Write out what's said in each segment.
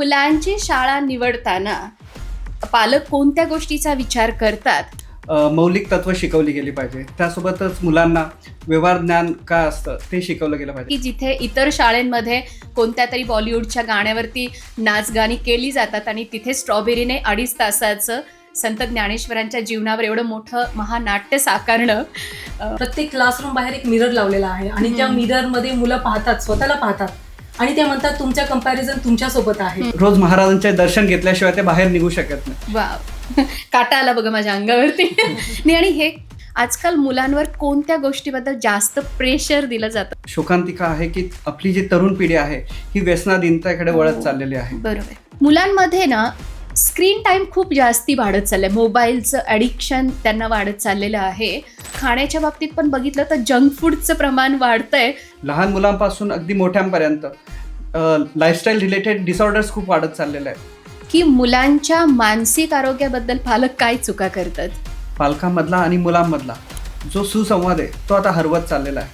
मुलांची शाळा निवडताना पालक कोणत्या गोष्टीचा विचार करतात? अ, मौलिक तत्व शिकवली गेली पाहिजे. त्यासोबतच मुलांना व्यवहार ज्ञान काय असतं ते शिकवलं गेलं पाहिजे. की जिथे इतर शाळेंमध्ये कोणत्या तरी बॉलिवूडच्या गाण्यावरती नाचगाणी केली जातात आणि तिथे स्ट्रॉबेरीने अडीच तासाचं संत ज्ञानेश्वरांच्या जीवनावर एवढं मोठं महानाट्य साकारणं प्रत्येक क्लासरूम बाहेर एक मिरर लावलेला आहे आणि त्या हम्म. मिररमध्ये मुलं पाहतात स्वतःला पाहतात. आणि ते म्हणतात तुमच्या कंपॅरिझन तुमच्यासोबत आहे रोज महाराजांचे दर्शन घेतल्याशिवाय ते बाहेर निघू शकत नाही. वाव. काटा आला बघा माझ्या अंगावरती. नाही आणि हे आजकाल मुलांवर कोणत्या गोष्टीबद्दल जास्त प्रेशर दिलं जातं? शोकांतिका आहे की आपली जी तरुण पिढी आहे ही व्यसनाधीनतेकडे वळत हो. चाललेली आहे. बरोबर. मुलांमध्ये ना स्क्रीन टाईम खूप जास्ती वाढत चाललंय. मोबाईलचं ॲडिक्शन त्यांना वाढत चाललेलं आहे. खाण्याच्या बाबतीत पण बघितलं तर जंक फूडचं प्रमाण वाढतंय. लहान मुलांपासून अगदी मोठ्यांपर्यंत लाईफस्टाईल रिलेटेड डिसऑर्डर्स खूप वाढत चाललेले आहेत की मुलांच्या मानसिक आरोग्याबद्दल पालक काय चुका करतात? पालकांमधला आणि मुलांमधला जो सुसंवाद आहे तो आता हरवत चाललेला आहे.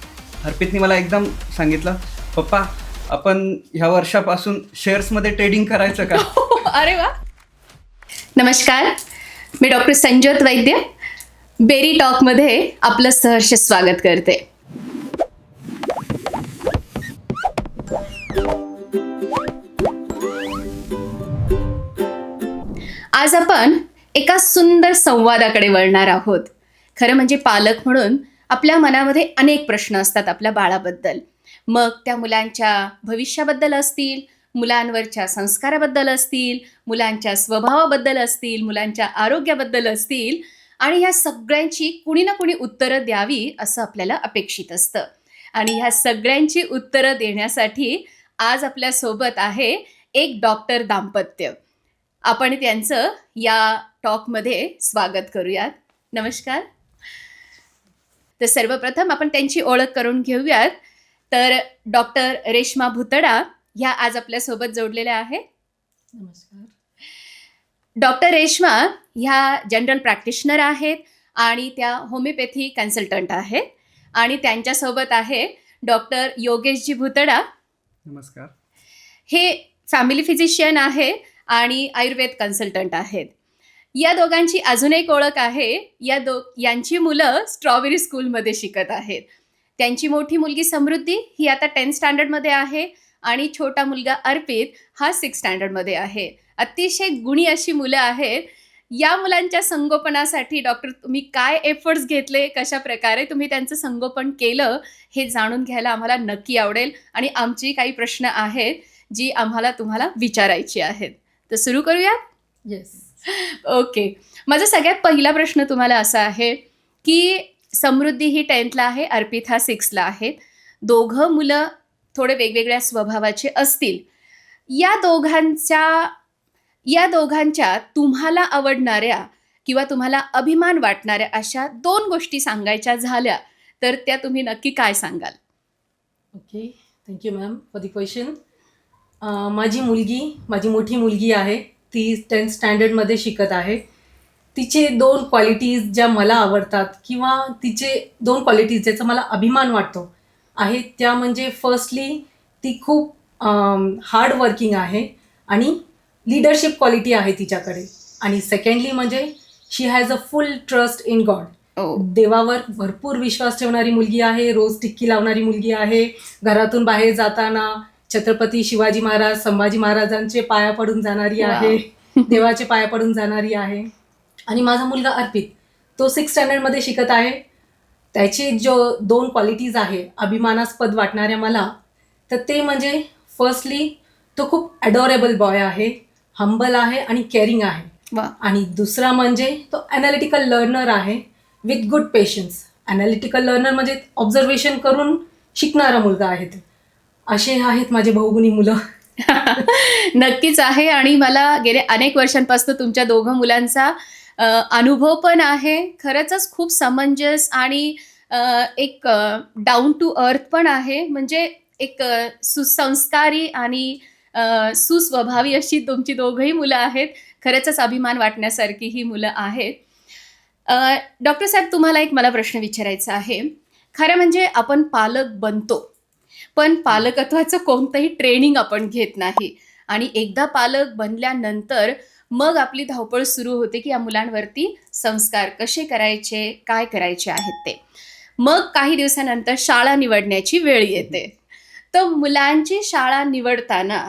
हर्पितनी मला एकदम सांगितलं पप्पा आपण ह्या वर्षापासून शेअर्समध्ये ट्रेडिंग करायचं का? अरे वा! नमस्कार. मी डॉक्टर संज्योत वैद्य. बेरी टॉकमध्ये आपलं सहर्ष स्वागत करते. आज आपण एका सुंदर संवादाकडे वळणार आहोत. खरं म्हणजे पालक म्हणून आपल्या मनामध्ये अनेक प्रश्न असतात आपल्या बाळाबद्दल. मग त्या मुलांच्या भविष्याबद्दल असतील मुलांवरच्या संस्काराबद्दल असतील मुलांच्या स्वभावाबद्दल असतील मुलांच्या आरोग्याबद्दल असतील आणि ह्या सगळ्यांची कुणी ना कुणी उत्तरं द्यावी असं आपल्याला अपेक्षित असतं. आणि ह्या सगळ्यांची उत्तरं देण्यासाठी आज आपल्यासोबत आहे एक डॉक्टर दाम्पत्य. आपण त्यांचं या टॉकमध्ये स्वागत करूयात. नमस्कार. तर सर्वप्रथम आपण त्यांची ओळख करून घेऊयात. तर डॉक्टर रेश्मा भुतडा ह्या आज आपल्यासोबत जोडलेल्या आहेत. नमस्कार. डॉक्टर रेश्मा ह्या जनरल प्रॅक्टिशनर आहेत आणि त्या होमिओपॅथी कन्सल्टंट आहेत. आणि त्यांच्यासोबत आहे डॉक्टर योगेशजी भुतडा. नमस्कार. हे फॅमिली फिजिशियन आहे आणि आयुर्वेद कन्सल्टंट आहेत. या दोघांची अजून एक ओळख आहे. या दो यांची मुलं स्ट्रॉबेरी स्कूलमध्ये शिकत आहेत. त्यांची मोठी मुलगी समृद्धी ही आता टेन्थ स्टँडर्डमध्ये आहे. आणि छोटा मुलगा अर्पित हा सिक्स स्टँडर्डमध्ये आहे. अतिशय गुणी अशी मुलं आहेत. या मुलांच्या संगोपनासाठी डॉक्टर तुम्ही काय एफर्ट्स घेतले? कशा प्रकारे तुम्ही त्यांचं संगोपन केलं? हे जाणून घ्यायला आम्हाला नक्की आवडेल. आणि आमची काही प्रश्न आहेत जी आम्हाला तुम्हाला विचारायची आहेत. तर सुरू करूयात? येस ओके माझा सगळ्यात पहिला प्रश्न तुम्हाला असा आहे की समृद्धी ही टेन्थला आहे अर्पित हा सिक्सला आहेत दोघं मुलं थोडे वेगवेगळ्या स्वभावाचे असतील. या दोघांच्या या दोघांच्या तुम्हाला आवडणाऱ्या किंवा तुम्हाला अभिमान वाटणाऱ्या अशा दोन गोष्टी सांगायच्या झाल्या तर त्या तुम्ही नक्की काय सांगाल? Okay thank you ma'am for the question माझी मुलगी माझी मोठी मुलगी आहे ती टेन्थ स्टँडर्डमध्ये शिकत आहे. तिचे दोन क्वालिटीज ज्या मला आवडतात किंवा तिचे दोन क्वालिटीज ज्याचा मला अभिमान वाटतो आहे. त्या म्हणजे फर्स्टली ती खूप हार्ड वर्किंग आहे आणि लिडरशिप क्वालिटी आहे तिच्याकडे. आणि सेकंडली म्हणजे she has a full trust in God देवावर भरपूर विश्वास ठेवणारी मुलगी आहे रोज टिक्की लावणारी मुलगी आहे. घरातून बाहेर जाताना छत्रपती शिवाजी महाराज संभाजी महाराजांचे पाया पडून जाणारी. आहे. देवाचे पाया पडून जाणारी आहे. आणि माझा मुलगा अर्पित तो सिक्स स्टँडर्डमध्ये शिकत आहे. त्याचे जो दोन क्वालिटीज आहे अभिमानास्पद वाटणाऱ्या मला तर ते म्हणजे फर्स्टली तो खूप ॲडोरेबल बॉय आहे हंबल आहे आणि केअरिंग आहे. आणि दुसरा म्हणजे तो ॲनालिटिकल लर्नर आहे with good patience analytical learner म्हणजे ऑब्झर्वेशन करून शिकणारा मुलगा आहे ते. असे आहेत माझे भाऊगुणी मुलं. नक्कीच आहे आणि मला गेल्या अनेक वर्षांपासून तुमच्या दोघं मुलांचा अनुभव पण आहे. खरंच खूप समंजस आणि एक डाऊन टू अर्थ पण आहे. म्हणजे एक सुसंस्कारी आणि सुस्वभावी अशी तुमची दोघंही मुलं आहेत. खरंच अभिमान वाटण्यासारखी ही मुलं आहेत. डॉक्टर साहेब तुम्हाला एक मला प्रश्न विचारायचा आहे. खरं म्हणजे आपण पालक बनतो. पण पालकत्वाचं कोणतंही ट्रेनिंग आपण घेत नाही. आणि एकदा पालक बनल्यानंतर मग आपली धावपळ सुरू होते की या मुलांवरती संस्कार कसे करायचे काय करायचे आहेत ते. मग काही दिवसानंतर शाळा निवडण्याची वेळ येते. तर मुलांची शाळा निवडताना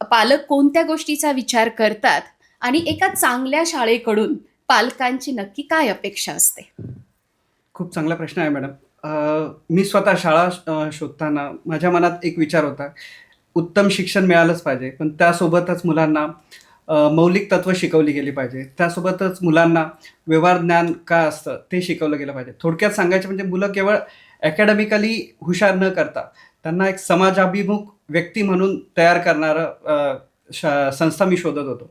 पालक कोणत्या गोष्टीचा विचार करतात आणि एका चांगल्या शाळेकडून पालकांची नक्की काय अपेक्षा असते? खूप चांगला प्रश्न आहे मॅडम. मी स्वतः शाळा शोधताना माझ्या मनात एक विचार होता. उत्तम शिक्षण मिळालंच पाहिजे पण त्यासोबतच मुलांना मौलिक तत्व शिकवली गेली पाहिजे. त्यासोबतच मुलांना व्यवहार ज्ञान काय असतं ते शिकवलं गेलं पाहिजे. थोडक्यात सांगायचं म्हणजे मुलं केवळ अकॅडमिकली हुशार न करता त्यांना एक समाजाभिमुख व्यक्ती म्हणून तयार करणारं शा संस्था मी शोधत होतो.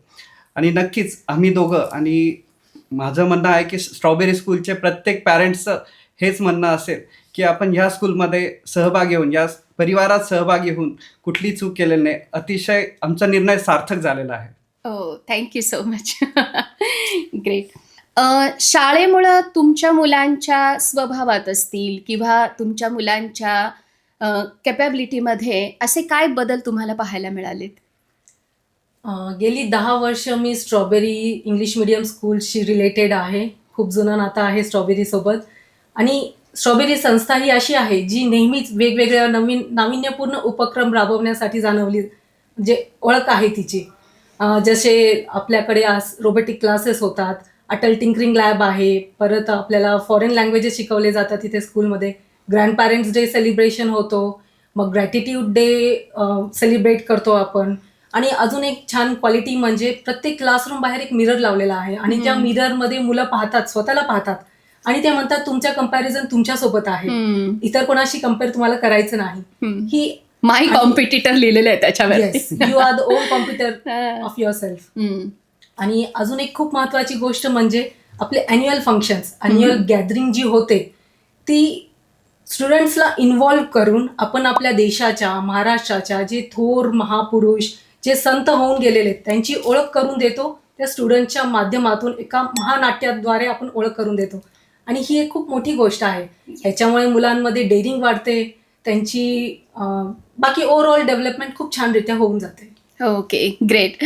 आणि नक्कीच आम्ही दोघं आणि माझं म्हणणं आहे की स्ट्रॉबेरी स्कूलचे प्रत्येक पॅरेंट्सचं हेच म्हणणं असेल की आपण ह्या स्कूलमध्ये सहभागी होऊन या परिवारात सहभागी होऊन कुठली चूक केलेली नाही. अतिशय आमचा निर्णय सार्थक झालेला आहे. हो thank you so much great शाळेमुळं तुमच्या मुलांच्या स्वभावात असतील किंवा तुमच्या मुलांच्या कॅपॅबिलिटीमध्ये असे काय बदल तुम्हाला पाहायला मिळालेत? गेली दहा वर्ष मी स्ट्रॉबेरी इंग्लिश मिडियम स्कूलशी रिलेटेड आहे. खूप जुनं नातं आहे स्ट्रॉबेरीसोबत आणि स्ट्रॉबेरी संस्था ही अशी आहे जी नेहमीच वेगवेगळ्या नवीन नाविन्यपूर्ण उपक्रम राबवण्यासाठी जाणवली जे ओळख आहे तिची. जसे आपल्याकडे आज रोबोटिक क्लासेस होतात अटल टिंकरिंग लॅब आहे परत आपल्याला फॉरेन लँग्वेजेस शिकवले जातात तिथे स्कूलमध्ये ग्रँड पॅरेंट्स डे सेलिब्रेशन होतो मग ग्रॅटिट्यूड डे सेलिब्रेट करतो आपण. आणि अजून एक छान क्वालिटी म्हणजे प्रत्येक क्लासरूम बाहेर एक मिरर लावलेला आहे आणि त्या. मिररमध्ये मुलं पाहतात स्वतःला पाहतात. आणि ते म्हणतात तुमच्या कंपॅरिझन तुमच्यासोबत आहे. इतर कोणाशी कंपेअर तुम्हाला करायचं नाही. ही माय कॉम्पिटिटर लिहिलेलं आहे त्याच्यावरती. You are the own computer. Of yourself आणि अजून एक खूप महत्वाची गोष्ट म्हणजे आपले अॅन्युअल फंक्शन्स अॅन्युअल. गॅदरिंग जी होते ती स्टुडंट्सला इन्व्हॉल्व करून आपण आपल्या देशाच्या महाराष्ट्राच्या जे थोर महापुरुष जे संत होऊन गेलेले त्यांची ओळख करून देतो. त्या स्टुडंटच्या माध्यमातून एका महानाट्याद्वारे आपण ओळख करून देतो. आणि ही एक खूप मोठी गोष्ट आहे. ह्याच्यामुळे मुलांमध्ये डेअरिंग वाढते. त्यांची बाकी ओव्हरऑल डेव्हलपमेंट खूप छानरित्या होऊन जाते. Okay great.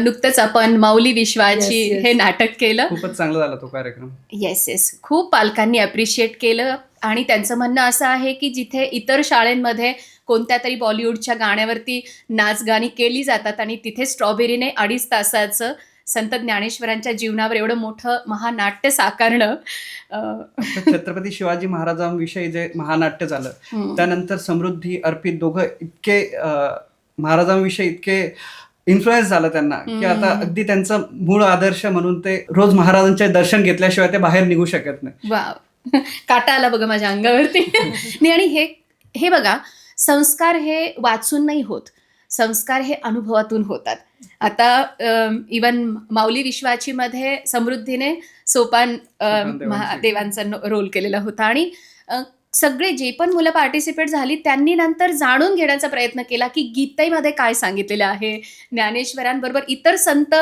नुकतंच आपण माऊली विश्वाची Yes, yes. हे नाटक केलं. खूपच चांगला झाला तो कार्यक्रम. येस येस खूप पालकांनी अप्रिशिएट केलं. आणि त्यांचं म्हणणं असं आहे की जिथे इतर शाळेंमध्ये कोणत्या तरी बॉलिवूडच्या गाण्यावरती नाचगाणी केली जातात आणि तिथे स्ट्रॉबेरीने अडीच तासाचं संत ज्ञानेश्वरांच्या जीवनावर एवढं मोठं महानाट्य साकारणं छत्रपती शिवाजी महाराजांविषयी जे महानाट्य झालं. त्यानंतर समृद्धी अर्पित दोघं इतके महाराजांविषयी इतके इन्फ्लुएन्स झालं त्यांना की आता. अगदी त्यांचा मूळ आदर्श म्हणून ते रोज महाराजांचे दर्शन घेतल्याशिवाय ते बाहेर निघू शकत नाही वाव काटा आला बघा माझ्या अंगावरती नाही आणि हे हे बघा संस्कार हे वाचून नाही होत संस्कार हे अनुभवातून होतात. आता इवन माऊली विश्वाची मध्ये समृद्धीने सोपान अम, सोपान देवांची. महा- देवांचा रोल केलेला होता. आणि सगळे जे पण मुलं पार्टिसिपेट झाली त्यांनी नंतर जाणून घेण्याचा प्रयत्न केला की गीतेमध्ये काय सांगितलेलं आहे? ज्ञानेश्वरांबरोबर इतर संत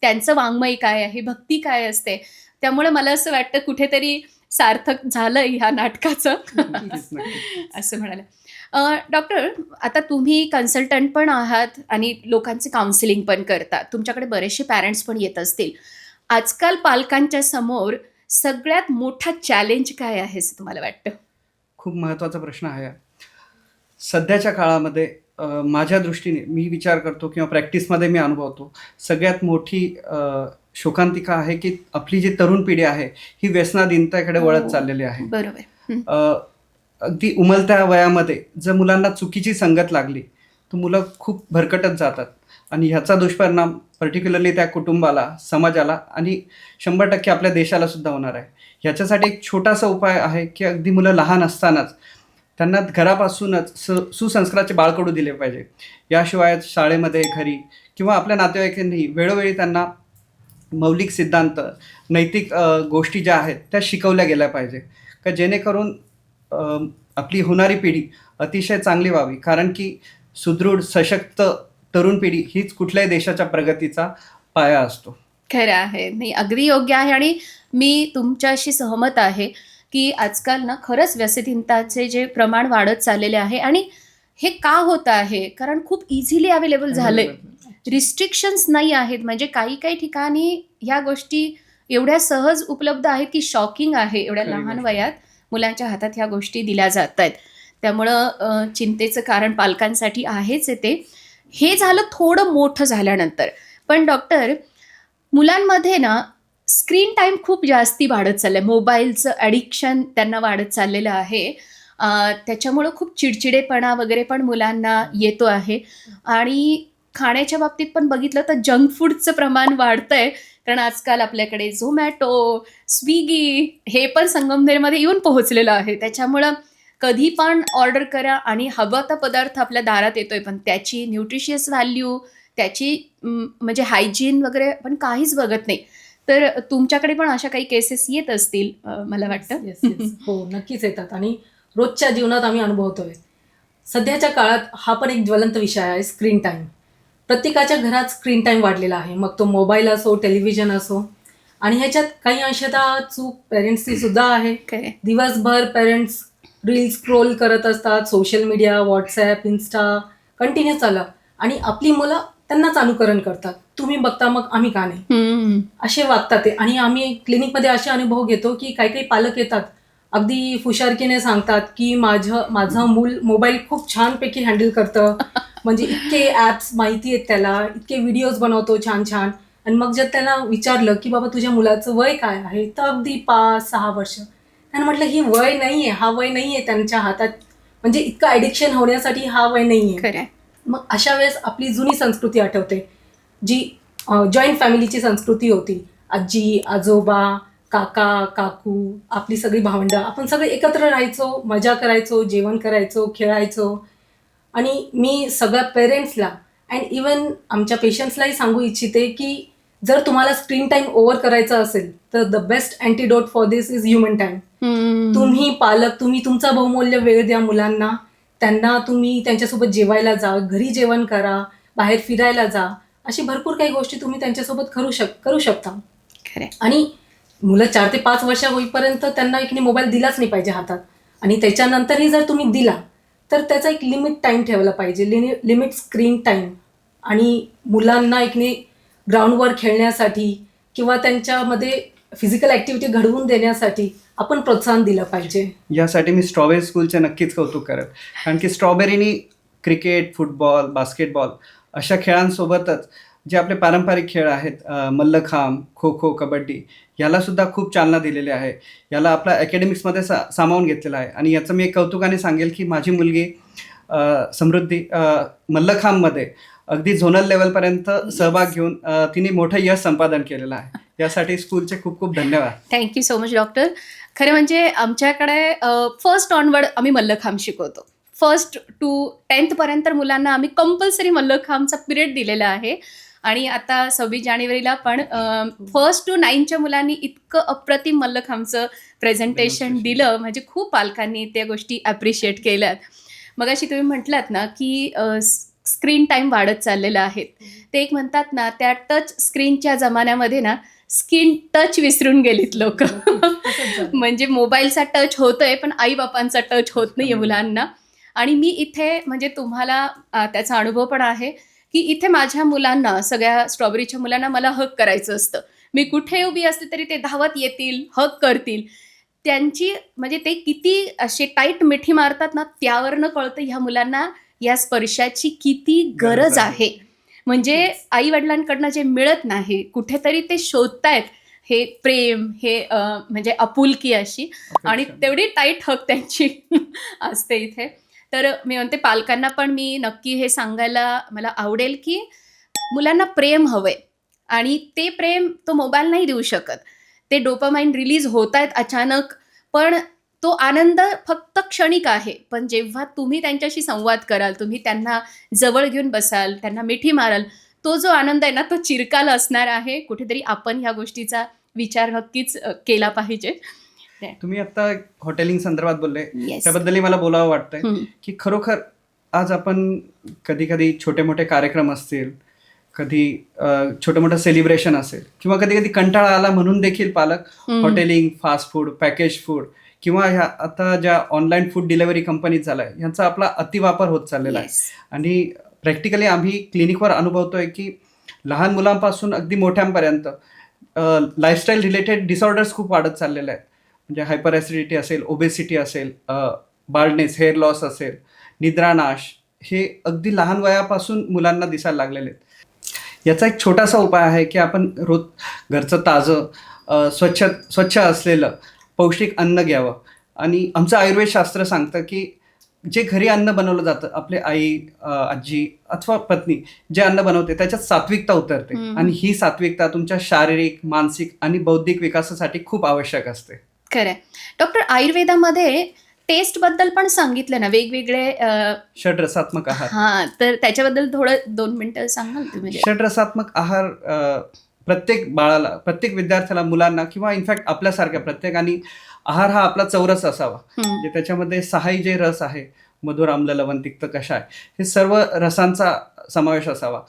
त्यांचं वाङ्मय काय आहे? भक्ती काय असते? त्यामुळे मला असं वाटतं कुठेतरी सार्थक झालं ह्या नाटकाचं. असं म्हणाले. अ, डॉक्टर आता तुम्ही कन्सल्टंट पण आहात आणि लोकांचे काउन्सिलिंग पण करता तुमच्याकडे बरेचसे पॅरेंट्स पण येत असतील आजकाल पालकांच्या समोर सगळ्यात मोठा चॅलेंज काय आहे असं तुम्हाला वाटतं खूप महत्त्वाचा प्रश्न आहे हा. सध्याच्या काळामध्ये अ, माझ्या दृष्टीने मी विचार करतो किंवा प्रॅक्टिसमध्ये मी अनुभवतो सगळ्यात मोठी अ, शोकांतिका आहे की आपली जी तरुण पिढी आहे ही व्यसनाधीनतेकडे वळत हो. चाललेली आहे बरोबर हं. अ, अगदी उमलत्या वयामध्ये जर मुलांना चुकीची संगत लागली तर मुलं खूप भरकटत जातात. आणि ह्याचा दुष्परिणाम पर्टिक्युलरली त्या कुटुंबाला समाजाला आणि शंभर टक्के आपल्या देशाला सुद्धा होणार आहे. ह्याच्यासाठी एक छोटासा उपाय आहे की अगदी मुलं लहान असतानाच त्यांना घरापासूनच स सुसंस्काराचे बाळकडू दिले पाहिजे. याशिवाय शाळेमध्ये घरी किंवा आपल्या नातेवाईकांनी वेळोवेळी त्यांना मौलिक सिद्धांत नैतिक गोष्टी ज्या आहेत त्या शिकवल्या गेल्या पाहिजे. का जेणेकरून आपली होणारी पिढी अतिशय चांगली व्हावी. कारण की सुदृढ सशक्त तरुण पिढी हीच कुठल्याही देशाच्या प्रगतीचा पाया असतो. खरं आहे. नाही अगदी योग्य आहे आणि मी तुमच्याशी सहमत आहे की आजकाल ना खरंच व्यसनहीनताचे जे प्रमाण वाढत चाललेले आहे आणि हे का होत आहे? कारण खूप इझिली अवेलेबल झालंय. रिस्ट्रिक्शन्स नाही आहेत. म्हणजे काही काही ठिकाणी ह्या गोष्टी एवढ्या सहज उपलब्ध आहेत की शॉकिंग आहे एवढ्या लहान. वयात. मुलांच्या हातात ह्या गोष्टी दिल्या जात आहेत त्यामुळं चिंतेचं कारण पालकांसाठी आहेच येते ते. हे झालं थोडं मोठं झाल्यानंतर. पण डॉक्टर मुलांमध्ये ना स्क्रीन टाईम खूप जास्ती वाढत चाललं आहे मोबाईलचं ॲडिक्शन त्यांना वाढत चाललेलं आहे. त्याच्यामुळं खूप चिडचिडेपणा वगैरे पण मुलांना येतो आहे. आणि खाण्याच्या बाबतीत पण बघितलं तर जंक फूडचं प्रमाण वाढतंय. कारण आजकाल आपल्याकडे झोमॅटो स्विगी हे पण संगमनेरमध्ये येऊन पोहोचलेलं आहे. त्याच्यामुळं कधी पण ऑर्डर करा आणि हवा तो पदार्थ आपल्या दारात येतोय पण त्याची न्यूट्रिशियस व्हॅल्यू त्याची म्हणजे हायजीन वगैरे पण काहीच बघत नाही. तर तुमच्याकडे पण अशा काही केसेस येत असतील मला वाटतं? Yes, yes. हो नक्कीच येतात. आणि रोजच्या जीवनात आम्ही अनुभवतोय. सध्याच्या काळात हा पण एक ज्वलंत विषय आहे स्क्रीन टाईम प्रत्येकाच्या घरात स्क्रीन टाईम वाढलेला आहे. मग तो मोबाईल असो टेलिव्हिजन असो. आणि ह्याच्यात काही अंशतः चूक पेरेंट्सची सुद्धा आहे. दिवसभर पेरेंट्स रील स्क्रोल करत असतात. Social media WhatsApp Insta continue चालू आणि आपली मुलं त्यांनाच अनुकरण करतात. तुम्ही बघता मग आम्ही का नाही. असे वागतात ते. आणि आम्ही क्लिनिकमध्ये असे अनुभव घेतो की काही काही पालक येतात. अगदी फुशारकीने सांगतात की माझं माझं मूल मोबाईल खूप छानपैकी हँडल करतं. म्हणजे इतके ॲप्स माहिती आहेत त्याला इतके व्हिडिओज बनवतो छान छान. आणि मग जर त्यांना विचारलं की बाबा तुझ्या मुलाचं वय काय आहे तर अगदी पाच सहा वर्ष. त्यांना म्हटलं ही वय नाही आहे हा वय नाही आहे त्यांच्या हातात. म्हणजे इतकं ॲडिक्शन होण्यासाठी हा वय नाही आहे मग अशा वेळेस आपली जुनी संस्कृती आठवते जी जॉईंट फॅमिलीची संस्कृती होती. आजी आजोबा काका काकू आपली सगळी भावंडं. आपण सगळे एकत्र राहायचो मजा करायचो जेवण करायचो खेळायचो. आणि मी सगळ्या पेरेंट्सला अँड इवन आमच्या पेशंट्सलाही सांगू इच्छिते की जर तुम्हाला स्क्रीन टाईम ओव्हर करायचा असेल तर the best antidote for this is human time. तुम्ही पालक तुम्ही तुमचा बहुमूल्य वेळ द्या मुलांना. त्यांना तुम्ही त्यांच्यासोबत जेवायला जा घरी जेवण करा बाहेर फिरायला जा. अशी भरपूर काही गोष्टी तुम्ही त्यांच्यासोबत करू शक करू शकता. आणि मुलं चार ते पाच वर्ष होईपर्यंत त्यांना एक मोबाईल दिलाच नाही पाहिजे हातात. आणि त्याच्यानंतरही जर तुम्ही दिला तर त्याचा एक लिमिट टाईम ठेवला पाहिजे. लिमि लिमिट स्क्रीन टाईम आणि मुलांना एकने ग्राउंडवर खेळण्यासाठी किंवा त्यांच्यामध्ये फिजिकल ॲक्टिव्हिटी घडवून देण्यासाठी आपण प्रोत्साहन दिलं पाहिजे. यासाठी मी स्ट्रॉबेरी स्कूलचे नक्कीच कौतुक करत. कारण की स्ट्रॉबेरीनी क्रिकेट फुटबॉल बास्केटबॉल अशा खेळांसोबतच जे आपले पारंपरिक खेळ आहेत मल्लखांब खो खो कबड्डी याला सुद्धा खूप चालना दिलेली आहे. याला आपल्या अकॅडमिक्समध्ये सा सामावून घेतलेलं आहे. आणि याचं मी एक कौतुकाने सांगेल की माझी मुलगी समृद्धी मल्लखांबमध्ये अगदी झोनल लेवलपर्यंत सहभाग घेऊन तिने मोठं यश संपादन केलेलं आहे. यासाठी स्कूलचे खूप खूप धन्यवाद. थँक्यू सो मच डॉक्टर खरं म्हणजे आमच्याकडे फर्स्ट ऑनवर्ड आम्ही मल्लखांब शिकवतो. फर्स्ट टू टेन्थपर्यंत मुलांना आम्ही कंपल्सरी मल्लखांबचा पिरियड दिलेला आहे. आणि आता सव्वीस जानेवारीला पण फर्स्ट टू नाईनच्या मुलांनी इतकं अप्रतिम मल्लखांबचं प्रेझेंटेशन Demonstration. दिलं. म्हणजे खूप पालकांनी त्या गोष्टी ॲप्रिशिएट केल्यात. मग अशी तुम्ही म्हटलात ना की स्क्रीन टाईम वाढत चाललेला आहे. ते एक म्हणतात ना त्या टच स्क्रीनच्या जमान्यामध्ये ना स्किन टच विसरून गेलीत लोक. म्हणजे मोबाईलचा टच होतोय पण आई बापांचा टच होत नाहीये मुलांना. आणि मी इथे म्हणजे तुम्हाला त्याचा अनुभव पण आहे. की इथे माझ्या मुलांना सगळ्या स्ट्रॉबेरीच्या मुलांना मला हक करायचं असतं. मी कुठे उभी असते तरी ते धावत येतील हक करतील. त्यांची म्हणजे ते किती असे टाईट मिठी मारतात ना त्यावरनं कळतं ह्या मुलांना या स्पर्शाची किती गरज आहे. म्हणजे आई वडिलांकडनं जे मिळत नाही कुठेतरी ते शोधतायत. हे प्रेम हे म्हणजे आपुलकी अशी. आणि तेवढी टाईट हक त्यांची असते इथे. तर मी म्हणते पालकांना पण मी नक्की हे सांगायला मला आवडेल की मुलांना प्रेम हवंय. आणि ते प्रेम तो मोबाईल नाही देऊ शकत. ते डोपामाइन रिलीज होत आहेत अचानक पण तो आनंद फक्त क्षणिक आहे. पण जेव्हा तुम्ही त्यांच्याशी संवाद कराल तुम्ही त्यांना जवळ घेऊन बसाल त्यांना मिठी माराल तो जो आनंद आहे ना तो चिरकाल असणार आहे. कुठेतरी आपण ह्या गोष्टीचा विचार नक्कीच केला पाहिजे. तुम्ही आता हॉटेलिंग संदर्भात बोलले. त्याबद्दलही मला बोलावं वाटतंय की खरोखर आज आपण कधी कधी छोटे मोठे कार्यक्रम असतील कधी छोटं मोठं सेलिब्रेशन असेल किंवा कधी कधी कंटाळा आला म्हणून देखील पालक hotelling fast food package food किंवा ह्या आता ज्या ऑनलाईन फूड डिलेवरी कंपनीज झाल्या ह्यांचा आपला अतिवापर होत चाललेला आहे. आणि प्रॅक्टिकली आम्ही क्लिनिकवर अनुभवतोय की लहान मुलांपासून अगदी मोठ्यांपर्यंत लाईफस्टाईल रिलेटेड डिसऑर्डर्स खूप वाढत चाललेले आहेत. म्हणजे हायपर ॲसिडिटी असेल ओबेसिटी असेल बार्डनेस हेअर लॉस असेल निद्रानाश हे अगदी लहान वयापासून मुलांना दिसायला लागलेले आहेत. याचा एक छोटासा उपाय आहे की आपण रोज घरचं ताजं स्वच्छ स्वच्छ असलेलं पौष्टिक अन्न घ्यावं. आणि आमचं आयुर्वेदशास्त्र सांगतं की जे घरी अन्न बनवलं जातं आपले आई आजी अथवा पत्नी जे अन्न बनवते त्याच्यात सात्विकता उतरते. आणि ही सात्विकता तुमच्या शारीरिक मानसिक आणि बौद्धिक विकासासाठी खूप आवश्यक असते. खरंय. डॉक्टर आयुर्वेदामध्ये टेस्टबद्दल पण सांगितलं ना वेगवेगळे षडरसात्मक आहार. हा तर त्याच्याबद्दल थोडं दोन मिनिटं सांगाल तुम्ही? षडरसात्मक आहार प्रत्येक बाळाला प्रत्येक विद्यार्थ्याला मुलांना किंवा इनफॅक्ट आपल्यासारख्या प्रत्येकाने आहार हा आपला चौरस असावा. म्हणजे त्याच्यामध्ये सहाही जे रस आहे मधुर आम्ल लवण तिक्त कषाय हे सर्व रसांचा समावेश असावा.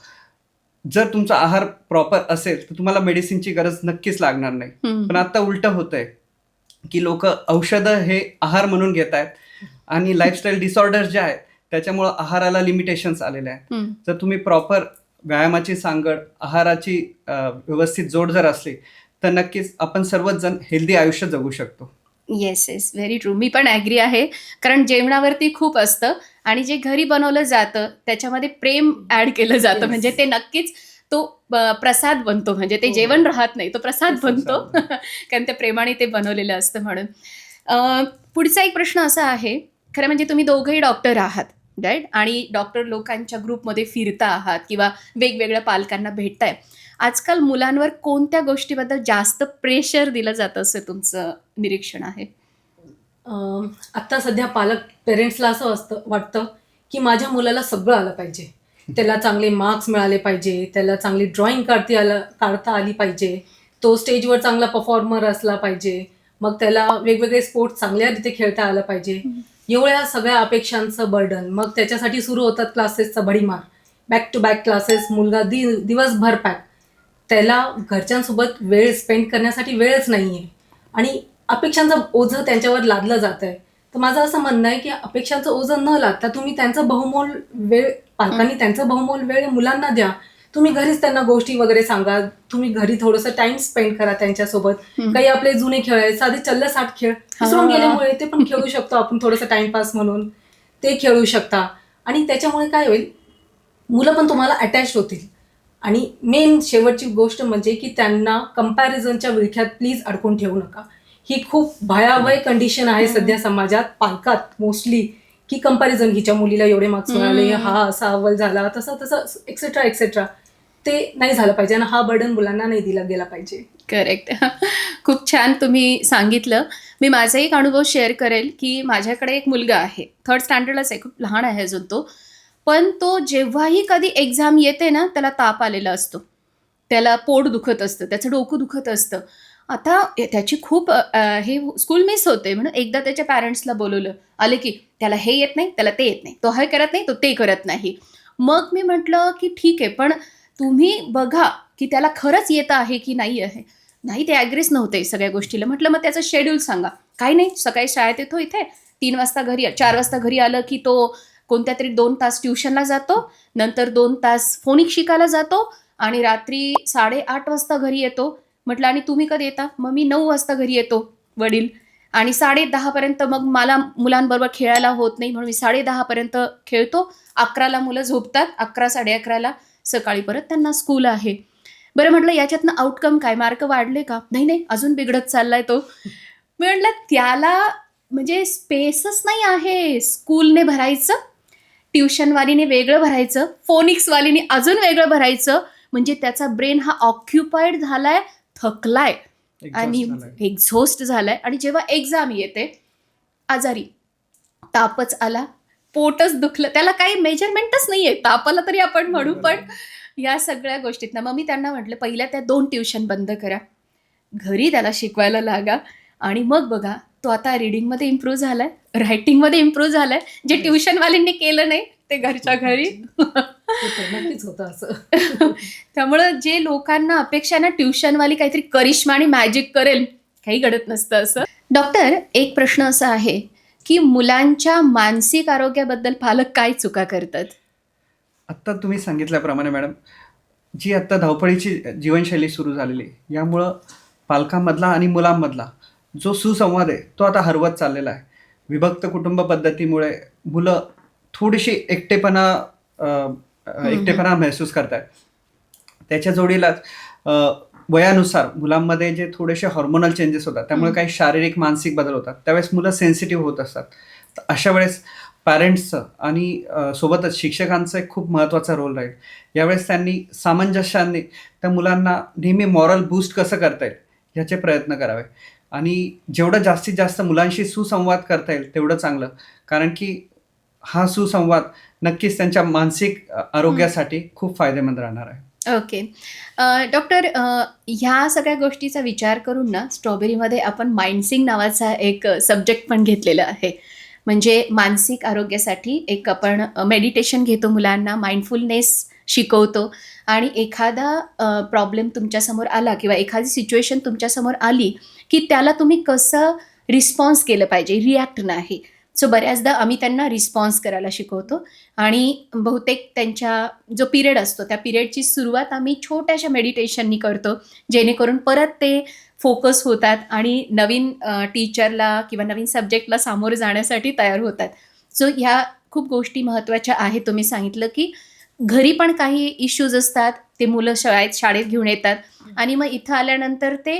जर तुमचा आहार प्रॉपर असेल तर तुम्हाला मेडिसिनची गरज नक्कीच लागणार नाही. पण आता उलटं होतंय. की लोक औषधं हे आहार म्हणून घेत आहेत. आणि लाईफस्टाईल डिसऑर्डर्स जे आहेत त्याच्यामुळं आहाराला लिमिटेशन्स आलेले आहेत. जर तुम्ही प्रॉपर व्यायामाची सांगड आहाराची व्यवस्थित जोड जर असली तर नक्कीच आपण सर्वच जण हेल्दी आयुष्य जगू शकतो. येस येस व्हेरी ट्रू मी पण ॲग्री आहे. कारण जेवणावरती खूप असतं आणि जे घरी बनवलं जातं त्याच्यामध्ये प्रेम ॲड केलं जातं. म्हणजे ते नक्कीच तो प्रसाद बनतो. म्हणजे ते हो. जेवण राहत नाही तो प्रसाद बनतो. कारण त्या प्रेमाने ते बनवलेलं असतं म्हणून. पुढचा एक प्रश्न असा आहे खरं म्हणजे तुम्ही दोघंही डॉक्टर आहात राईट? आणि डॉक्टर लोकांच्या ग्रुपमध्ये फिरता आहात किंवा वेगवेगळ्या पालकांना भेटताय. आजकाल मुलांवर कोणत्या गोष्टीबद्दल जास्त प्रेशर दिलं जातं असं तुमचं निरीक्षण आहे? आत्ता सध्या पालक पेरेंट्सला असं असतं वाटतं की माझ्या मुलाला सगळं आलं पाहिजे. त्याला चांगले मार्क्स मिळाले पाहिजे त्याला चांगली ड्रॉइंग काढती आलं काढता आली पाहिजे तो स्टेजवर चांगला परफॉर्मर असला पाहिजे मग त्याला वेगवेगळे स्पोर्ट्स चांगल्या रीती खेळता आलं पाहिजे. एवढ्या सगळ्या अपेक्षांचं बर्डन मग त्याच्यासाठी सुरू होतात क्लासेसचा भडीमार बॅक टू बॅक क्लासेस मुलगा दि दिवसभर पॅक त्याला घरच्यांसोबत वेळ स्पेंड करण्यासाठी वेळच नाही आहे आणि अपेक्षांचं ओझं त्यांच्यावर लादलं जात आहे तर माझं असं म्हणणं आहे की अपेक्षांचं ओझं न लादता तुम्ही त्यांचं बहुमोल वेळ पालकांनी त्यांचं बहुमोल वेळ मुलांना द्या. तुम्ही घरीच त्यांना गोष्टी वगैरे सांगा. तुम्ही घरी थोडंसं टाइम स्पेंड करा त्यांच्यासोबत. काही आपले जुने खेळ आहेत. साधे चल्ल साठ खेळ विसरून. गेल्यामुळे ते पण खेळू शकतो आपण थोडंसं टाइमपास म्हणून. ते खेळू शकता. आणि त्याच्यामुळे काय होईल? मुलं पण तुम्हाला अटॅच होतील. आणि मेन शेवटची गोष्ट म्हणजे की त्यांना कम्पॅरिझनच्या विळख्यात प्लीज अडकून ठेवू नका. ही खूप भयावह कंडिशन आहे. सध्या समाजात पालकात मोस्टली की कंपॅरिझन हिच्या मुलीला एवढे मार्क्स मिळाले. हा असा अव्वल झाला तसा तसं एक्सेट्रा एक्सेट्रा ते नाही झालं पाहिजे आणि हा बर्डन मुलांना नाही दिला गेला पाहिजे. करेक्ट खूप छान तुम्ही सांगितलं. मी माझा एक अनुभव शेअर करेल की माझ्याकडे एक मुलगा आहे. थर्ड स्टँडर्डलाच आहे खूप लहान आहे अजून तो. पण तो जेव्हाही कधी एक्झाम येते ना त्याला ताप आलेला असतो. त्याला पोट दुखत असतं त्याचं डोकं दुखत असतं. आता त्याची खूप अ, अ, हे स्कूल मिस होते म्हणून एकदा त्याच्या पॅरेंट्सला बोलवलं. आले की त्याला हे येत नाही त्याला ते येत नाही. तो हे करत नाही तो ते करत नाही. मग मी म्हटलं की ठीक आहे पण तुम्ही बघा की त्याला खरंच येतं आहे की नाही आहे. नाही ते ॲग्रेस नव्हते सगळ्या गोष्टीला. म्हटलं मग त्याचं शेड्यूल सांगा. काही नाही सकाळी शाळेत येतो इथे. तीन वाजता घरी चार वाजता घरी आलं की तो कोणत्या तरी दोन तास ट्युशनला जातो. नंतर दोन तास फोनिक शिकायला जातो आणि रात्री साडेआठ वाजता घरी येतो. म्हटलं आणि तुम्ही कधी येता? मग मी नऊ वाजता घरी येतो वडील. आणि साडे दहापर्यंत मग मला मुलांबरोबर खेळायला होत नाही म्हणून मी साडे दहापर्यंत खेळतो. अकराला मुलं झोपतात अकरा साडे अकराला सकाळी परत त्यांना स्कूल आहे. बरं म्हटलं याच्यातनं आउटकम काय? मार्क वाढले का? नाही नाही अजून बिघडत चाललाय तो. म्हटलं त्याला म्हणजे स्पेसच नाही आहे स्कूलने भरायचं ट्युशनवालीने वेगळं भरायचं फोनिक्सवालीने अजून वेगळं भरायचं म्हणजे त्याचा ब्रेन हा ऑक्युपाईड झालाय थकलाय आणि. एक्झॉस्ट झालाय आणि जेव्हा एक्झाम येते आजारी तापच आला पोटच दुखलं त्याला काही मेजरमेंटच नाहीये तापाला तरी आपण म्हणू. पण या सगळ्या गोष्टीत ना मग मी त्यांना म्हटलं पहिल्या त्या दोन ट्युशन बंद करा घरी त्याला शिकवायला लागा आणि मग बघा तो आता रिडिंगमध्ये इम्प्रूव्ह झालाय रायटिंगमध्ये इम्प्रूव्ह झालाय जे. ट्युशनवाल्यांनी केलं नाही ते घरच्या घरी. होतं, नक्कीच होतं असं. त्यामुळं जे लोकांना अपेक्षा ना ट्युशनवाली काहीतरी करिश्मा आणि मॅजिक करेल काही घडत नसतं असं. डॉक्टर एक प्रश्न असा आहे की मुलांच्या मानसिक आरोग्याबद्दल पालक काय चुका करतात? आत्ता तुम्ही सांगितल्याप्रमाणे मॅडम जी आत्ता धावपळीची जीवनशैली सुरू झालेली आहे यामुळं पालकांमधला आणि मुलांमधला जो सुसंवाद आहे तो आता हरवत चाललेला आहे. विभक्त कुटुंब पद्धतीमुळे मुलं थोडीशी एकटेपणा एकटेपणा महसूस करतात त्याच्या जोडीलाच वयानुसार मुलांमध्ये जे थोडेसे हॉर्मोनल चेंजेस होतात त्यामुळे. काही शारीरिक मानसिक बदल होतात. त्यावेळेस मुलं सेन्सिटिव्ह होत असतात. तर अशा वेळेस पॅरेंट्सचं आणि सोबतच शिक्षकांचा एक खूप महत्त्वाचा रोल राहील. यावेळेस त्यांनी सामंजस्याने त्या मुलांना नेहमी मॉरल बूस्ट कसं करता येईल ह्याचे प्रयत्न करावे. आणि जेवढं जास्तीत जास्त मुलांशी सुसंवाद करता येईल तेवढं चांगलं. कारण की हा सुसंवाद नक्कीच त्यांच्या मानसिक आरोग्यासाठी खूप फायदेमंद राहणार आहे. ओके. डॉक्टर ह्या सगळ्या गोष्टीचा विचार करून ना स्ट्रॉबेरीमध्ये आपण माइंडसिंग नावाचा एक सब्जेक्ट पण घेतलेला आहे. म्हणजे मानसिक आरोग्यासाठी एक आपण मेडिटेशन घेतो मुलांना माइंडफुलनेस शिकवतो आणि एखादा प्रॉब्लेम तुमच्यासमोर आला किंवा एखादी सिच्युएशन तुमच्यासमोर आली की त्याला तुम्ही कसं रिस्पॉन्स केलं पाहिजे रिॲक्ट नाही. सो बऱ्याचदा आम्ही त्यांना रिस्पॉन्स करायला शिकवतो. आणि बहुतेक त्यांच्या जो पिरियड असतो त्या पिरियडची सुरुवात आम्ही छोट्याशा मेडिटेशननी करतो. जेणेकरून परत ते फोकस होतात आणि नवीन टीचरला किंवा नवीन सब्जेक्टला सामोरं जाण्यासाठी तयार होतात. सो ह्या खूप गोष्टी महत्त्वाच्या आहेत. तुम्ही सांगितलं की घरी पण काही इश्यूज असतात. ते मुलं शाळेत शाळेत घेऊन येतात. आणि मग इथं आल्यानंतर ते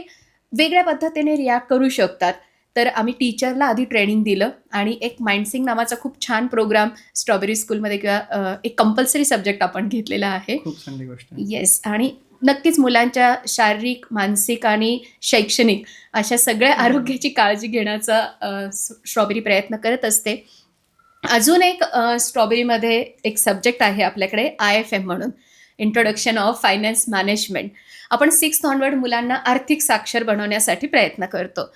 वेगळ्या पद्धतीने रिॲक्ट करू शकतात. तर आम्ही टीचरला आधी ट्रेनिंग दिलं आणि एक माइंडसिंग नावाचा खूप छान प्रोग्राम स्ट्रॉबेरी स्कूलमध्ये किंवा एक कंपल्सरी सब्जेक्ट आपण घेतलेला आहे. खूप चांगली गोष्ट येस आणि नक्कीच मुलांच्या शारीरिक मानसिक आणि शैक्षणिक अशा सगळ्या आरोग्याची काळजी घेण्याचा स्ट्रॉबेरी प्रयत्न करत असते. अजून एक स्ट्रॉबेरीमध्ये एक सब्जेक्ट आहे आपल्याकडे आय एफ एम म्हणून. इंट्रोडक्शन ऑफ फायनान्स मॅनेजमेंट आपण सिक्स ऑनवर्ड मुलांना आर्थिक साक्षर बनवण्यासाठी प्रयत्न करतो.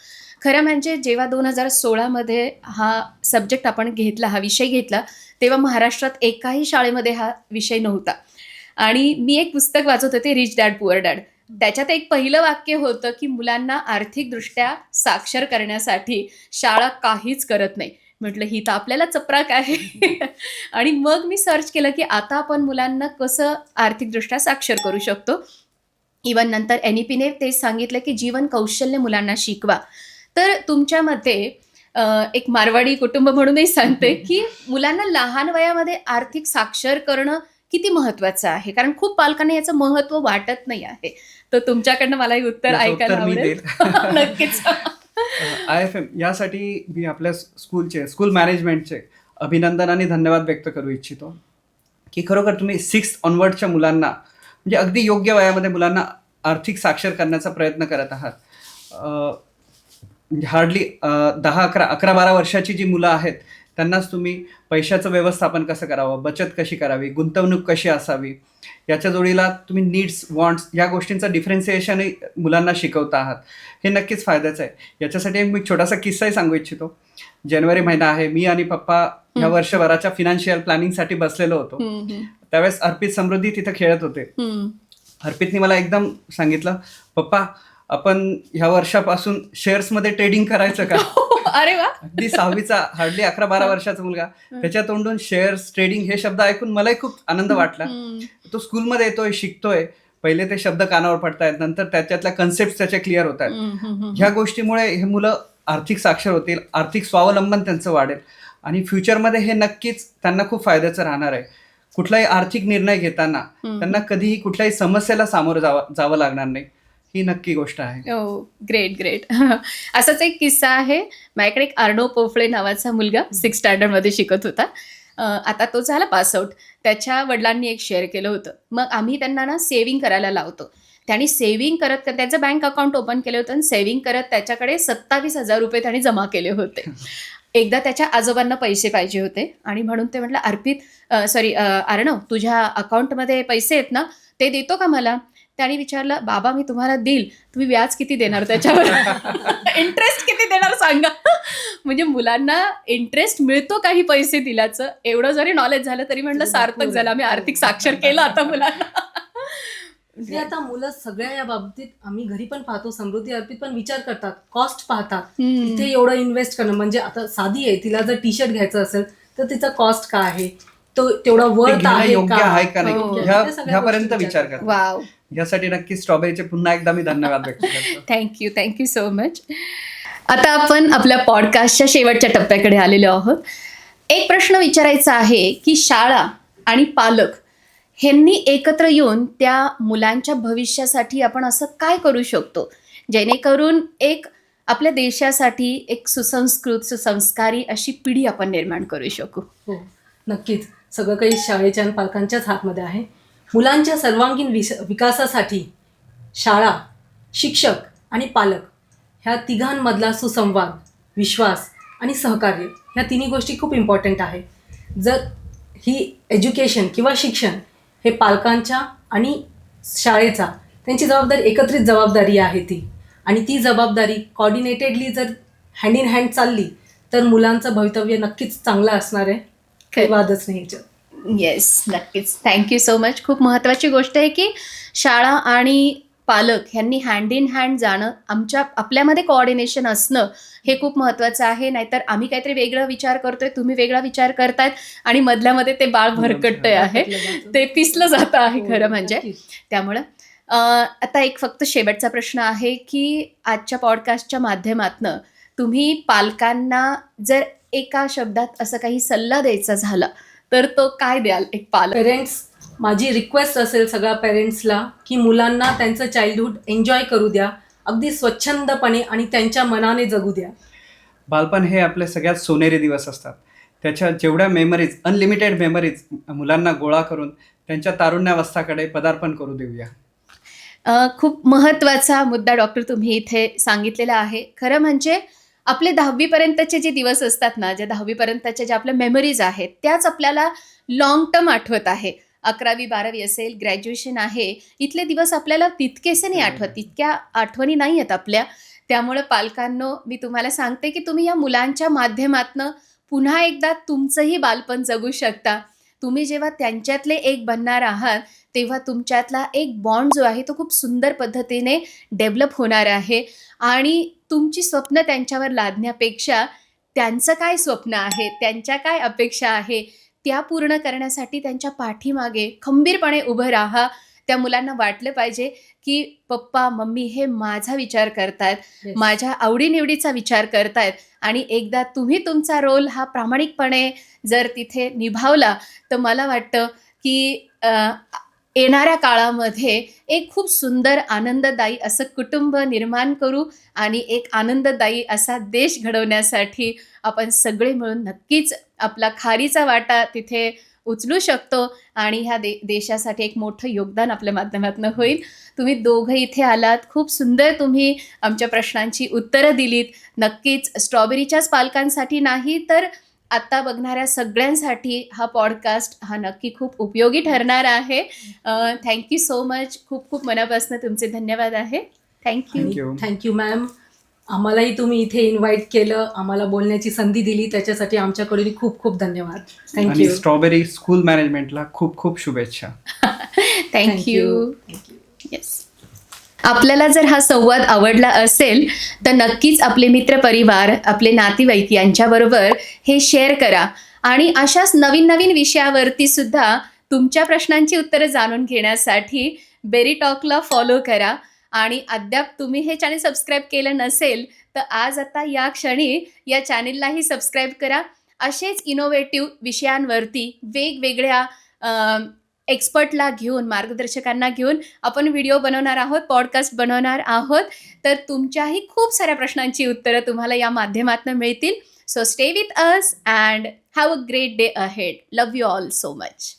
खरं म्हणजे जेव्हा दोन हजार सोळामध्ये हा सब्जेक्ट आपण घेतला हा विषय घेतला तेव्हा महाराष्ट्रात एकाही शाळेमध्ये हा विषय नव्हता. आणि मी एक पुस्तक वाचत होते रिच डॅड पुअर डॅड त्याच्यात एक पहिलं वाक्य होतं की मुलांना आर्थिकदृष्ट्या साक्षर करण्यासाठी शाळा काहीच करत नाही. म्हटलं ही तर आपल्याला चपराक आहे. आणि मग मी सर्च केलं की आता आपण मुलांना कसं आर्थिकदृष्ट्या साक्षर करू शकतो? इवन नंतर एन ई पीने ते सांगितलं की जीवन कौशल्य मुलांना शिकवा. तर तुमच्या मते एक मारवाडी कुटुंब म्हणूनही सांगते की मुलांना लहान वयामध्ये आर्थिक साक्षर करणं किती महत्वाचं आहे? कारण खूप पालकांना याचं महत्त्व वाटत नाही आहे. तर तुमच्याकडनं मला हे उत्तर ऐकायला आवडेल. नक्कीच. आय एफ एम यासाठी मी आपल्या स्कूलचे स्कूल मॅनेजमेंटचे अभिनंदन आणि धन्यवाद व्यक्त करू इच्छितो. की खरोखर तुम्ही सिक्स ऑनवर्डच्या मुलांना म्हणजे अगदी योग्य वयामध्ये मुलांना आर्थिक साक्षर करण्याचा प्रयत्न करत आहात. म्हणजे हार्डली दहा अकरा अकरा बारा वर्षाची जी मुलं आहेत त्यांनाच तुम्ही पैशाचं व्यवस्थापन कसं करावं बचत कशी करावी गुंतवणूक कशी असावी याच्या जोडीला तुम्ही नीड्स वॉन्ट्स या गोष्टींचं डिफरन्सिएशनही मुलांना शिकवता आहात. हे नक्कीच फायद्याचं आहे. याच्यासाठी मी छोटासा किस्साही सांगू इच्छितो. जानेवारी महिना आहे. मी आणि पप्पा या. वर्षभराच्या फिनान्शियल प्लॅनिंगसाठी बसलेलो होतो. त्यावेळेस अर्पित समृद्धी तिथं खेळत होते. अर्पितने मला एकदम सांगितलं पप्पा आपण ह्या वर्षापासून शेअर्समध्ये ट्रेडिंग करायचं का? अरे वा. अगदी सहावीचा हार्डली अकरा बारा वर्षाचा मुलगा. त्याच्या तोंडून शेअर्स ट्रेडिंग हे शब्द ऐकून मलाही खूप आनंद वाटला. तो स्कूलमध्ये येतोय शिकतोय. पहिले ते शब्द कानावर पडतायत नंतर त्याच्यातल्या कन्सेप्ट त्याचे क्लिअर होत आहेत. ह्या गोष्टीमुळे हे मुलं आर्थिक साक्षर होतील आर्थिक स्वावलंबन त्यांचं वाढेल. आणि फ्युचरमध्ये हे नक्कीच त्यांना खूप फायद्याचं राहणार आहे. कुठलाही आर्थिक निर्णय घेताना. त्यांना कधीही कुठल्याही समस्येला सामोरं जावं जावं लागणार नाही. ही नक्की गोष्ट आहे. हो ग्रेट ग्रेट असाच एक किस्सा आहे. माझ्याकडे एक अर्णव पोफळे नावाचा मुलगा सिक्स स्टँडर्डमध्ये शिकत होता. आता तो झाला पासआउट त्याच्या वडिलांनी एक शेअर केलं होतं. मग आम्ही त्यांना ना सेव्हिंग करायला लावतो. त्यांनी सेव्हिंग करत करत त्याचं बँक अकाउंट ओपन केलं होतं आणि सेव्हिंग करत त्याच्याकडे सत्तावीस हजार रुपये त्याने जमा केले होते. एकदा त्याच्या आजोबांना पैसे पाहिजे होते आणि म्हणून ते म्हटलं अर्पित सॉरी अर्णव तुझ्या अकाउंटमध्ये पैसे आहेत ना ते देतो का मला? त्याने विचारलं बाबा मी तुम्हाला देईल. तुम्ही व्याज किती देणार त्याच्यावर? इंटरेस्ट किती देणार सांगा. म्हणजे मुलांना इंटरेस्ट मिळतो काही पैसे दिल्याचं. एवढं जरी नॉलेज झालं तरी म्हटलं सार्थक झालं. आम्ही आर्थिक साक्षर केलं आता मुलांना. ते आता मुलं सगळ्या या बाबतीत आम्ही घरी पण पाहतो समृद्धी अर्पित पण विचार करतात कॉस्ट पाहतात. इथे एवढं इन्व्हेस्ट करणं म्हणजे आता साधी आहे तिला जर टी शर्ट घ्यायचं असेल तर तिचा कॉस्ट काय आहे? तो तेवढा वर्थ आहे योग्य आहे का नाही? हो. ह्यापर्यंत विचार विचार करतात वाव यासाठी नक्की स्ट्रॉबेरीचे पुन्हा एकदा मी धन्यवाद व्यक्त करतो. थँक्यू थँक्यू सो मच आता आपण आपल्या पॉडकास्टच्या शेवटच्या टप्प्याकडे आलेलो आहोत. एक प्रश्न विचारायचा आहे की शाळा आणि पालक ह्यांनी एकत्र येऊन त्या मुलांच्या भविष्यासाठी आपण असं काय करू शकतो? जेणेकरून एक आपल्या देशासाठी एक सुसंस्कृत सुसंस्कारी अशी पिढी आपण निर्माण करू शकू. हो नक्कीच. सगळं काही शाळेच्या आणि पालकांच्याच हातमध्ये आहे. मुलांच्या सर्वांगीण विस विकासासाठी शाळा शिक्षक आणि पालक ह्या तिघांमधला सुसंवाद विश्वास आणि सहकार्य ह्या तिन्ही गोष्टी खूप इम्पॉर्टंट आहे. जर ही एज्युकेशन किंवा शिक्षण हे पालकांच्या आणि शाळेचा त्यांची जबाबदारी एकत्रित जबाबदारी आहे ती. आणि ती जबाबदारी कॉर्डिनेटेडली जर हँड इन हँड चालली तर मुलांचं भवितव्य नक्कीच चांगलं असणार आहे. काही वादच नाही याच्यात येस नक्कीच. थँक्यू सो मच खूप महत्त्वाची गोष्ट आहे की शाळा आणि पालक ह्यांनी हँड इन हँड जाणं आमच्या आपल्यामध्ये कोऑर्डिनेशन असणं हे खूप महत्त्वाचं आहे. नाहीतर आम्ही काहीतरी वेगळा विचार करतोय तुम्ही वेगळा विचार करतायत आणि मधल्यामध्ये ते बाळ भरकटतंय आहे. ते पिसलं जातं आहे हो, खरं म्हणजे. त्यामुळं आता एक फक्त शेवटचा प्रश्न आहे की आजच्या पॉडकास्टच्या माध्यमातनं तुम्ही पालकांना जर एका शब्दात असं काही सल्ला द्यायचा झाला तर तो काय द्याल एक पालक? पेरेंट्स माझी रिक्वेस्ट असेल सगळ्या पेरेंट्सला की मुलांना त्यांचं चाइल्डहुड एन्जॉय करू द्या अगदी स्वच्छंदपणे आणि त्यांच्या मनाने जगू द्या. बालपण हे आपले सगळ्यात सोनेरी दिवस असतात. त्याच्या जेवढ्या मेमरीज अनलिमिटेड मेमरीज मुलांना गोळा करून त्यांच्या तारुण्यावस्थाकडे पदार्पण करू देऊया. खूप महत्त्वाचा मुद्दा डॉक्टर तुम्ही इथे सांगितलेला आहे. खरं म्हणजे आपले दहावीपर्यंतचे जे दिवस असतात ना ज्या दहावीपर्यंतच्या ज्या आपल्या मेमरीज आहेत त्याच आपल्याला लॉंग टर्म आठवत आहे. अकरावी बारावी असेल ग्रॅज्युएशन आहे इथले दिवस आपल्याला तितकेसे नाही आठवत तितक्या आठवणी नाही आहेत आपल्या. त्यामुळे पालकांनो मी तुम्हाला सांगते की तुम्ही या मुलांच्या माध्यमातनं पुन्हा एकदा तुमचंही बालपण जगू शकता. तुम्ही जेव्हा त्यांच्यातले एक बनणार आहात तेव्हा तुमच्यातला एक बॉन्ड जो आहे तो खूप सुंदर पद्धतीने डेव्हलप होणार आहे. आणि तुमची स्वप्न त्यांच्यावर लादण्यापेक्षा त्यांचं काय स्वप्न आहे त्यांच्या काय अपेक्षा आहे त्या पूर्ण करण्यासाठी त्यांच्या पाठीमागे खंबीरपणे उभं राहा त्या मुलांना वाटलं पाहिजे की पप्पा मम्मी हे माझा विचार करतायत Yes. माझ्या आवडीनिवडीचा विचार करतायत आणि एकदा तुम्ही तुमचा रोल हा प्रामाणिकपणे जर तिथे निभावला तर मला वाटतं की येणाऱ्या काळामध्ये एक खूप सुंदर आनंददायी असं कुटुंब निर्माण करू आणि एक आनंददायी असा देश घडवण्यासाठी आपण सगळे मिळून नक्कीच आपला खारीचा वाटा तिथे उचलू शकतो आणि ह्या दे देशासाठी एक मोठं योगदान आपल्या माध्यमातून होईल. तुम्ही दोघं इथे आलात. खूप सुंदर तुम्ही आमच्या प्रश्नांची उत्तरं दिलीत. नक्कीच स्ट्रॉबेरीच्याच पालकांसाठी नाही तर आत्ता बघणाऱ्या सगळ्यांसाठी हा पॉडकास्ट हा नक्की खूप उपयोगी ठरणार आहे. थँक्यू सो मच खूप खूप मनापासून तुमचे धन्यवाद आहे. थँक्यू. थँक्यू मॅम आम्हालाही तुम्ही इथे इन्व्हाइट केलं आम्हाला बोलण्याची संधी दिली त्याच्यासाठी आमच्याकडून खूप खूप धन्यवाद. आणि थँक्यू स्ट्रॉबेरी स्कूल मॅनेजमेंटला खूप खूप शुभेच्छा. थँक्यू येस आपल्याला जर हा संवाद आवडला असेल तर नक्कीच आपले मित्र परिवार आपले नातेवाईक यांच्याबरोबर हे शेअर करा. आणि अशाच नवीन नवीन विषयावरती सुद्धा तुमच्या प्रश्नांची उत्तरं जाणून घेण्यासाठी बेरी टॉकला फॉलो करा. आणि अद्याप तुम्ही हे चॅनल सबस्क्राईब केलं नसेल तर आज आता या क्षणी या चॅनेललाही सबस्क्राईब करा. असेच इनोव्हेटिव्ह विषयांवरती वेगवेगळ्या एक्सपर्टला घेऊन मार्गदर्शकांना घेऊन आपण व्हिडिओ बनवणार आहोत पॉडकास्ट बनवणार आहोत. तर तुमच्याही खूप साऱ्या प्रश्नांची उत्तरं तुम्हाला या माध्यमातून मिळतील. So stay with us and have a great day ahead love you all so much